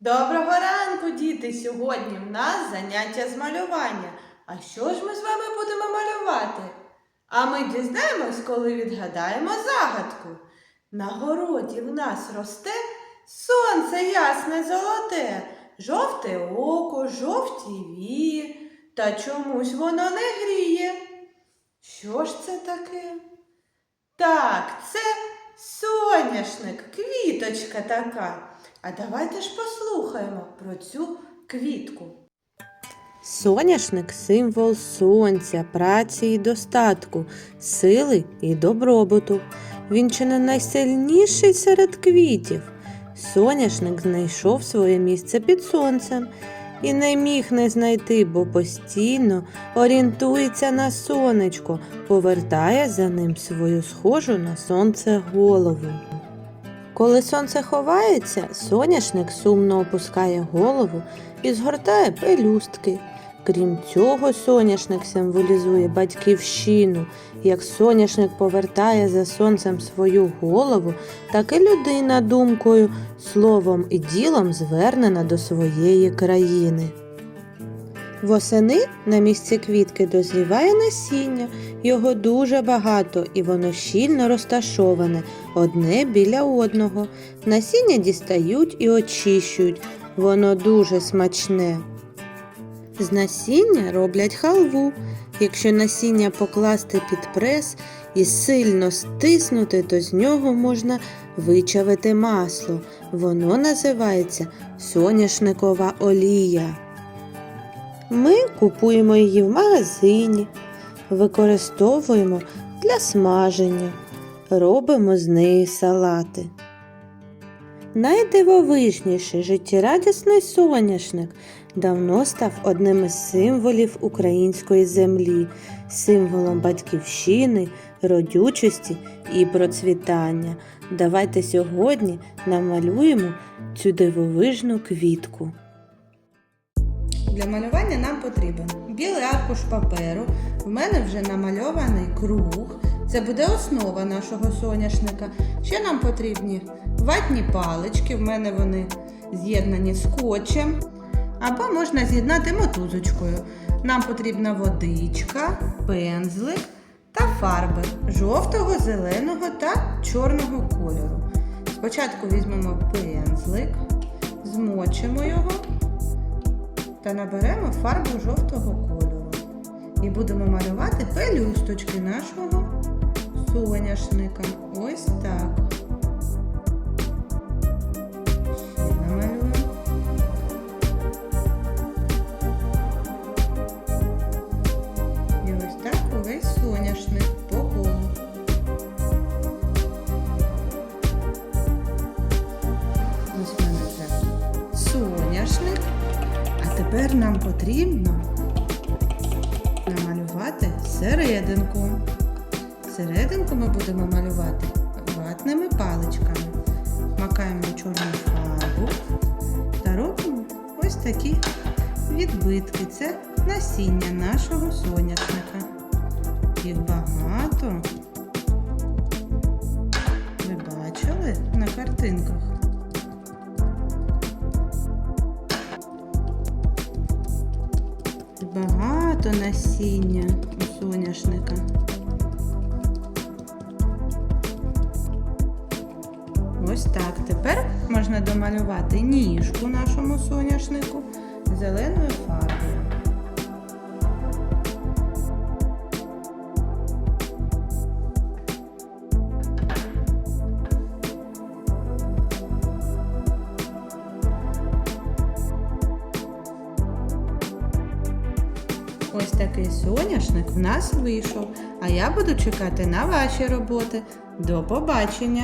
Доброго ранку, діти! Сьогодні в нас заняття з малювання. А що ж ми з вами будемо малювати? А ми дізнаємось, коли відгадаємо загадку. На городі в нас росте сонце ясне золоте, жовте око, жовті вії, та чомусь воно не гріє. Що ж це таке? Так, це соняшник, квіточка така. А давайте ж послухаємо про цю квітку. Соняшник символ сонця, праці і достатку, сили і добробуту. Він чи не найсильніший серед квітів. Соняшник знайшов своє місце під сонцем і не міг не знайти, бо постійно орієнтується на сонечко, повертає за ним свою схожу на сонце голову. Коли сонце ховається, соняшник сумно опускає голову і згортає пелюстки. Крім цього, соняшник символізує батьківщину. Як соняшник повертає за сонцем свою голову, так і людина думкою, словом і ділом звернена до своєї країни. Восени на місці квітки дозріває насіння, його дуже багато і воно щільно розташоване одне біля одного. Насіння дістають і очищують, воно дуже смачне. З насіння роблять халву. Якщо насіння покласти під прес і сильно стиснути, то з нього можна вичавити масло. Воно називається соняшникова олія. Ми купуємо її в магазині, використовуємо для смаження, робимо з неї салати. Найдивовижніший життєрадісний соняшник давно став одним із символів української землі, символом батьківщини, родючості і процвітання. Давайте сьогодні намалюємо цю дивовижну квітку. Для малювання нам потрібен білий аркуш паперу. В мене вже намальований круг. Це буде основа нашого соняшника. Ще нам потрібні ватні палички. В мене вони з'єднані скотчем. Або можна з'єднати мотузочкою. Нам потрібна водичка, пензлик та фарби жовтого, зеленого та чорного кольору. Спочатку візьмемо пензлик, змочимо його та наберемо фарбу жовтого кольору. І будемо малювати пелюсточки нашого соняшника. Ось так. Тепер нам потрібно намалювати серединку. Серединку ми будемо малювати ватними паличками. Макаємо чорну фарбу та робимо ось такі відбитки. Це насіння нашого соняшника. Їх багато. Ви бачили на картинках? Багато насіння у соняшника. Ось так. Тепер можна домалювати ніжку нашому соняшнику зеленою фарбою. Ось такий соняшник в нас вийшов. А я буду чекати на ваші роботи. До побачення!